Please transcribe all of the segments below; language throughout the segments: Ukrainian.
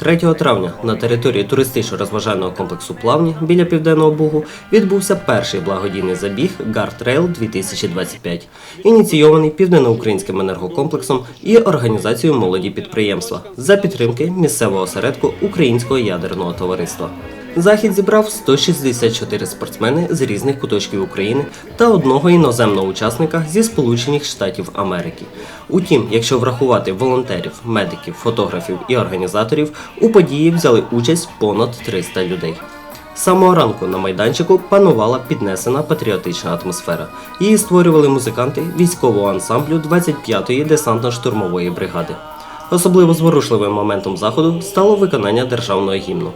3 травня на території туристично-розважального комплексу Плавні біля Південного Бугу відбувся перший благодійний забіг Гартрейл 2025, ініційований південноукраїнським енергокомплексом і організацією молоді підприємства за підтримки місцевого осередку Українського ядерного товариства. Захід зібрав 164 спортсмени з різних куточків України та одного іноземного учасника зі Сполучених Штатів Америки. Утім, якщо врахувати волонтерів, медиків, фотографів і організаторів, у події взяли участь понад 300 людей. З самого ранку на майданчику панувала піднесена патріотична атмосфера. Її створювали музиканти військового ансамблю 25-ї десантно-штурмової бригади. Особливо зворушливим моментом заходу стало виконання державного гімну.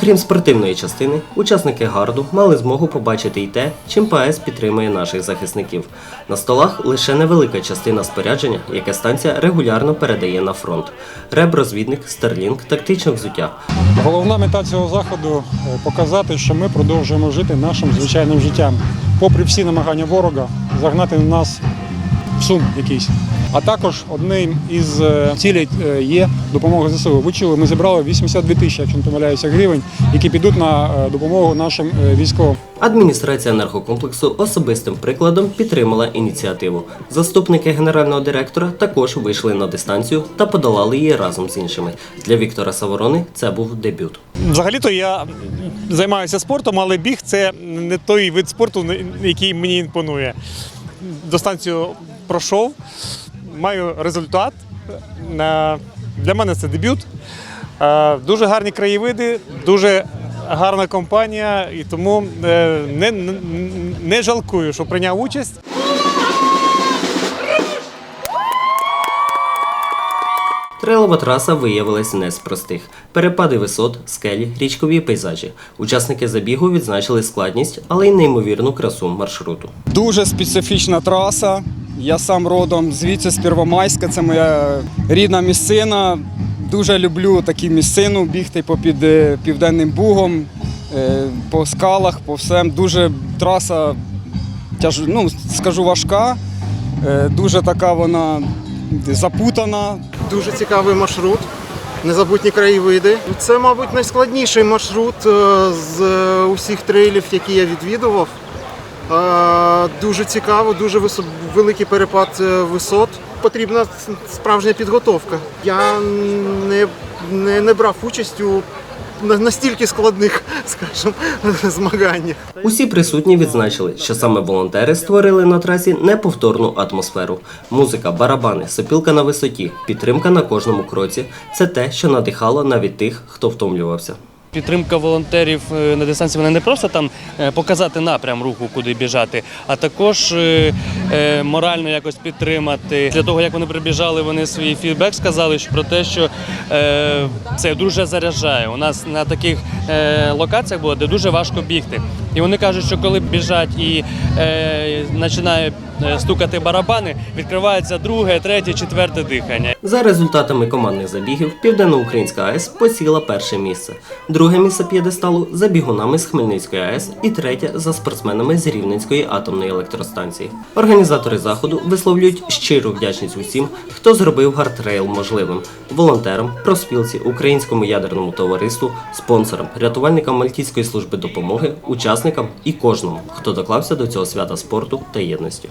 Окрім спортивної частини, учасники гарду мали змогу побачити й те, чим ПАЕС підтримує наших захисників. На столах лише невелика частина спорядження, яке станція регулярно передає на фронт: реб-розвідник, старлінг, тактичне взуття. Головна мета цього заходу е, показати, що ми продовжуємо жити нашим звичайним життям, попри всі намагання ворога загнати нас в сум якийсь. А також одним із е, цілей е, є допомога ЗСУ. Вичули, ми зібрали 82 тисячі, якщо не помиляюся, гривень, які підуть на е, допомогу нашим військовим. Адміністрація енергокомплексу особистим прикладом підтримала ініціативу. Заступники генерального директора також вийшли на дистанцію та подолали її разом з іншими. Для Віктора Саворони це був дебют. Взагалі-то я займаюся спортом, але біг це не той вид спорту, який мені імпонує. Дистанцію пройшов, маю результат. Е, Для мене це дебют. Е, Дуже гарні краєвиди, дуже гарна компанія, і тому е, не, не, жалкую, що прийняв участь. Трейлова траса виявилась не з простих. Перепади висот, скелі, річкові пейзажі. Учасники забігу відзначили складність, але й неймовірну красу маршруту. Дуже специфічна траса. Я сам родом звідси з Первомайська, це моя рідна місцина. Дуже люблю такі місцину бігти попід е, південним бугом, е, по скалах, по всем. Дуже траса тяж, ну, скажу, важка, е, дуже така вона запутана. Дуже цікавий маршрут, незабутні краєвиди. Це, мабуть, найскладніший маршрут з усіх трейлів, які я відвідував. Дуже цікаво, дуже висо- великий перепад е, висот. Потрібна справжня підготовка. Я не, не, не брав участь у настільки складних, скажімо, змаганнях. Усі присутні відзначили, що саме волонтери створили на трасі неповторну атмосферу. Музика, барабани, сопілка на висоті, підтримка на кожному кроці це те, що надихало навіть тих, хто втомлювався. Підтримка волонтерів е, на дистанції вона не просто там е, показати напрям руху, куди біжати, а також е, морально якось підтримати. Для того, як вони прибіжали, вони свій фідбек сказали про те, що це дуже заряджає. У нас на таких локаціях було, де дуже важко бігти. І вони кажуть, що коли біжать і е, починає е, стукати барабани, відкривається друге, третє, четверте дихання. За результатами командних забігів Південноукраїнська АЕС посіла перше місце, друге місце п'єдесталу за бігунами з Хмельницької АЕС і третє за спортсменами з Рівненської атомної електростанції. Організатори заходу висловлюють щиру вдячність усім, хто зробив гартрейл можливим волонтерам, профспілці, українському ядерному товариству, спонсорам, рятувальникам Мальтійської служби допомоги, учасникам і кожному, хто доклався до цього свята спорту та єдності.